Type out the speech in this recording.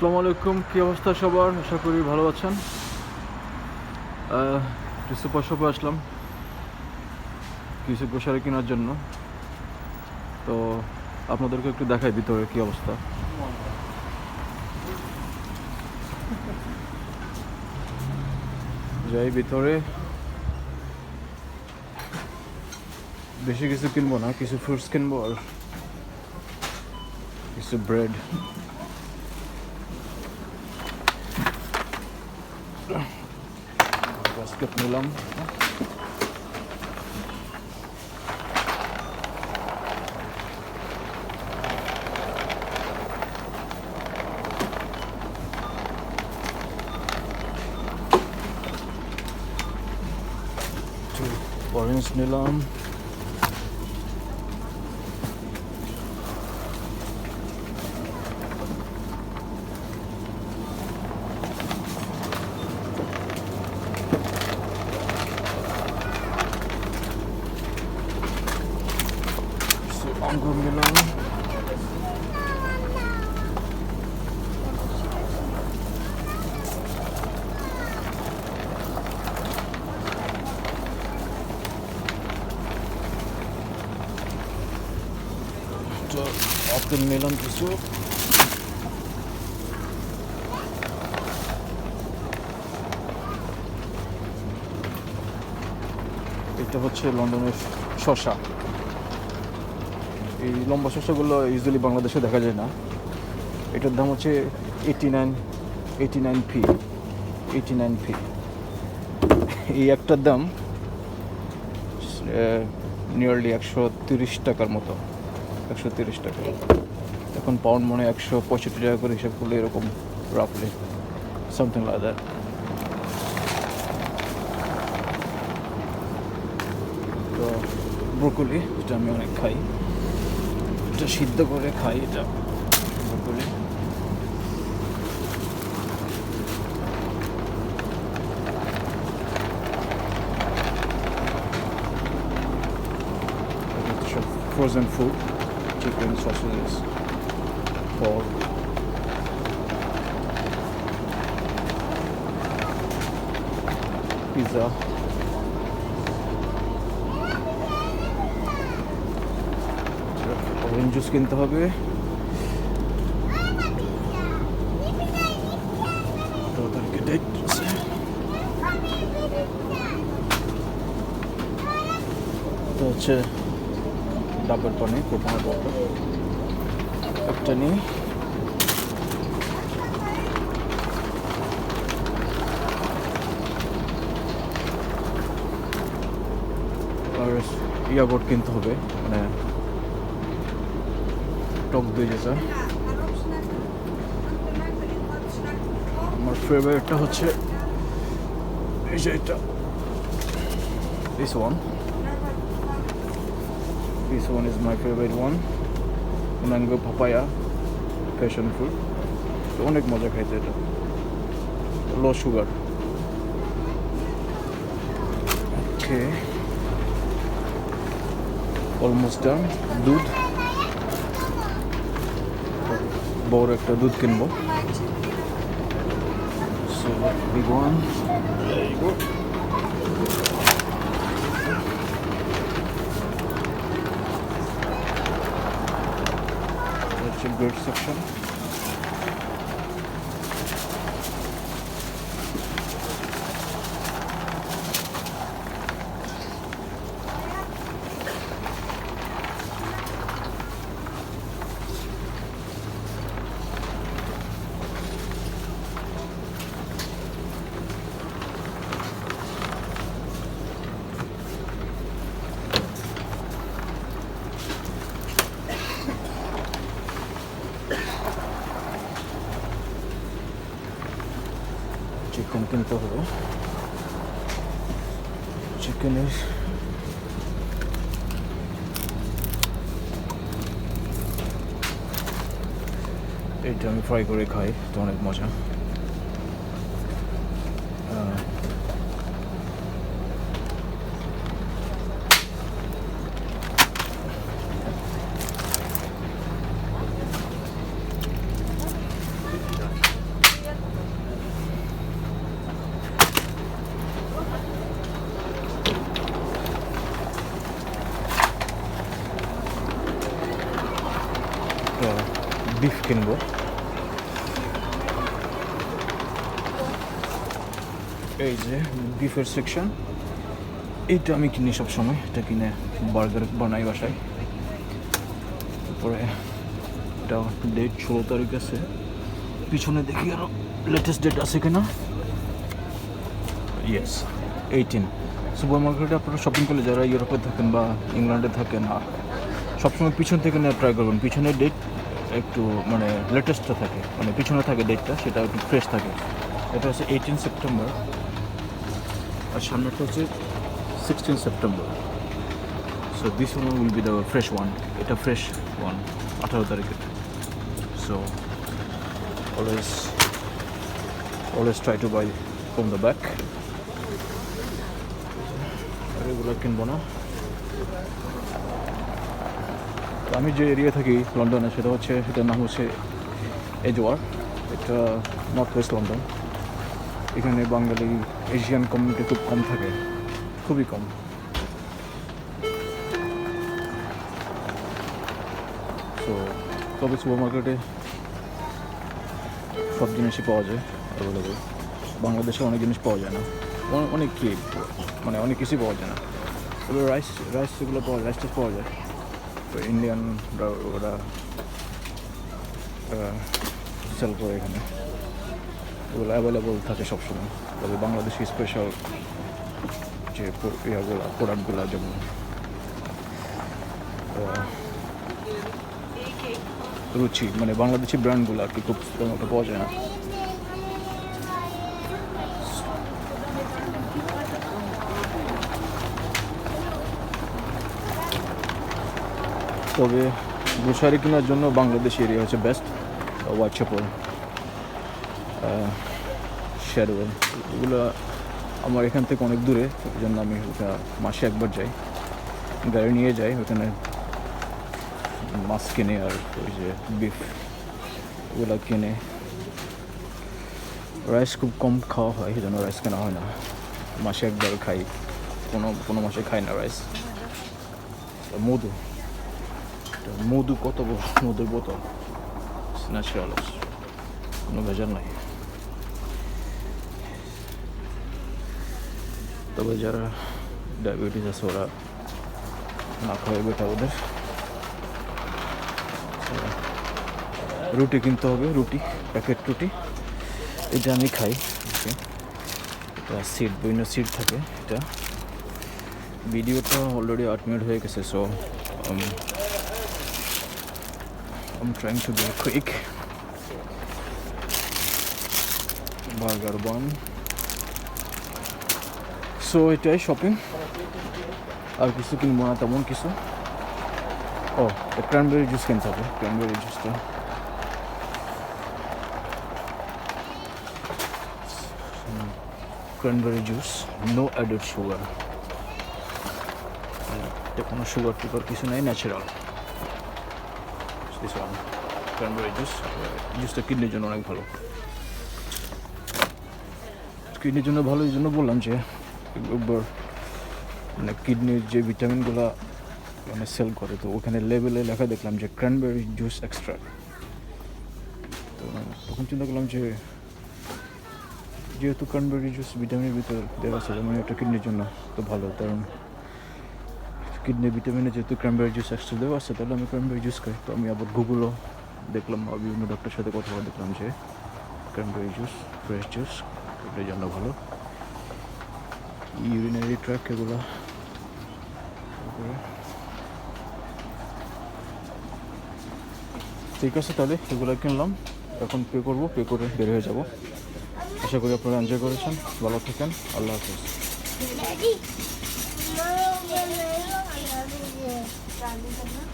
আসসালামু আলাইকুম, কী অবস্থা সবার? আশা করি ভালো আছেন। একটু সুপার আসলাম। কিছু গ্রোসারি কেনার জন্য। তো আপনাদেরকে একটু দেখাই ভিতরে কী অবস্থা। যাই ভিতরে। বেশি কিছু কিনবো না, কিছু ফ্রুটস কিনবো আর কিছু bread Ikot mo lang. Orange nilam. Apple নিলাম কিছু এটা হচ্ছে লন্ডনের শসা। এই লম্বা শসাগুলো ইউজুয়ালি বাংলাদেশে দেখা যায় না। এটার দাম হচ্ছে eighty nine eighty nine p eighty nine p এই একটার দাম নিয়ারলি একশো তিরিশ টাকার মতো। একশো তিরিশ টাকা। এখন পাউন্ড মনে একশো পঁয়ষট্টি টাকা করে হিসাব করলে এরকম রাফলি সামথিং লাইক তো ব্রোকলি এটা আমি অনেক খাই এটা সিদ্ধ করে খাই এটা, ব্রোকলি। সব frozen food chicken sausages pork pizza orange juice কিনতে হবে তো ওদেরকে ডেট আছে তো হচ্ছে কোকোনাট ওয়াটার একটা নিই। আর ইয়াগট কিনতে হবে মানে টক দই যেটা। আমার ফেভারিটটা হচ্ছে, এই যে এটা। This one this one is my favourite one mango papaya passion fruit অনেক মজা খাইতে এটা। লো সুগার ওকে অলমোস্ট ডান দুধ। বড় একটা দুধ কিনবো। সো বিগ ওয়ান হচ্ছে ব্রেড চিকেন কিনতে হবে। চিকেনের এটা আমি ফ্রাই করে খাই তো অনেক মজা। বিফ কিনবো। এই যে বিফের সেকশন এইটা আমি কিনি সবসময়। এটা কিনে বার্গার বানাই বাসায়। তারপরে এটা ডেট ষোলো তারিখ আছে। পিছনে দেখি আরও লেটেস্ট ডেট আছে কিনা। ইয়েস এইটিন সুপার মার্কেটে আপনারা শপিং করলে যারা ইউরোপে থাকেন বা ইংল্যান্ডে থাকেন, আর সবসময় পিছন থেকে নেওয়া ট্রাই করবেন। পিছনের ডেট একটু মানে লেটেস্টটা থাকে মানে পিছনে থাকে ডেটটা সেটা একটু ফ্রেশ থাকে। এটা হচ্ছে এইটিন সেপ্টেম্বর আর সামনেটা হচ্ছে sixteen September so this one will be the fresh one এটা ফ্রেশ ওয়ান আঠারো তারিখের। So always always try to buy from the back আর এগুলো কিনবো না। তো আমি যে এরিয়া থাকি লন্ডনে, সেটা হচ্ছে, সেটার নাম হচ্ছে এজওয়ার এটা নর্থ ওয়েস্ট লন্ডন এখানে বাঙালি এশিয়ান কমিউনিটি খুব কম থাকে। খুবই কম। তো তবে সুপার মার্কেটে সব জিনিসই পাওয়া যায় অ্যাভেলেবল বাংলাদেশে অনেক জিনিস পাওয়া যায় না। অনেক কি মানে অনেক কিছুই পাওয়া যায় না। রাইস রাইস এগুলো পাওয়া রাইস পাওয়া যায়। তো ইন্ডিয়ান ওরা সেল করে এখানে। ওগুলো অ্যাভেলেবল থাকে সবসময়। তবে বাংলাদেশি স্পেশাল যে ইয়াগুলো প্রোডাক্টগুলো যেমন রুচি মানে বাংলাদেশি ব্র্যান্ডগুলো আর কি খুব পাওয়া যায় না। তবে গ্রোসারি কেনার জন্য বাংলাদেশ এরিয়া হচ্ছে বেস্ট হোয়াইট চ্যাপল শেরওয়েল এগুলো আমার এখান থেকে অনেক দূরে ওই জন্য আমি ওটা মাসে একবার যাই। গাড়ি নিয়ে যাই, ওখানে মাছ কিনে আর ওই যে বিফ ওগুলো কিনে। রাইস খুব কম খাওয়া হয়, এই জন্য রাইস কেনা হয় না। মাসে একবার খাই, কোনো কোনো মাসে খাই না রাইস মধু। মধু কত মধুর বোতল ন্যাচারাল কোনো ভেজাল নাই তবে যারা ডায়াবেটিস আছে ওরা না খাওয়াই বেটা ওদের রুটি কিনতে হবে রুটি প্যাকেট রুটি এটা আমি খাই okay. এটা সিট বিভিন্ন সিট থাকে এটা ভিডিওটা অলরেডি আট মিনিট হয়ে গেছে so I'm trying to be quick. Burger bun. So এটাই শপিং আর কিছু কিনবো না, তেমন কিছু। ও ক্র্যানবেরি জুস কিনতে হবে। ক্র্যানবেরি জুসটা cranberry juice no added sugar কোনো সুগার টুগার কিছু নেই natural this one cranberry juice জুসটা কিডনির জন্য অনেক ভালো। কিডনির জন্য ভালো এই জন্য বললাম যে, একবার মানে কিডনির যে ভিটামিনগুলো মানে সেল করে, তো ওখানে লেভেলে লেখা দেখলাম যে ক্র্যানবেরি জুস এক্সট্রা তো তখন চিন্তা করলাম যে, যেহেতু ক্র্যানবেরি জুস ভিটামিনের ভিতর দেওয়া আছে মানে এটা কিডনির জন্য তো ভালো, কারণ কিডনি, ভিটামিনে যেহেতু ক্র্যানবেরি জুস এক্সট্রা দেওয়া আছে, তাহলে আমি ক্র্যানবেরি জুস খাই। তো আমি আবার গুগলও দেখলাম বিভিন্ন ডক্টরের সাথে কথা বলে দেখলাম যে ক্র্যানবেরি জুস ফ্রেশ জুস এটার জন্য ভালো। ইউরিনারি ট্র্যাক এগুলো? ঠিক আছে তাহলে, এগুলো কিনলাম। এখন পে করব পে করে বের হয়ে যাব। আশা করি আপনারা এনজয় করেছেন, ভালো থাকেন, আল্লাহ হাফিজ। ट्राई करना।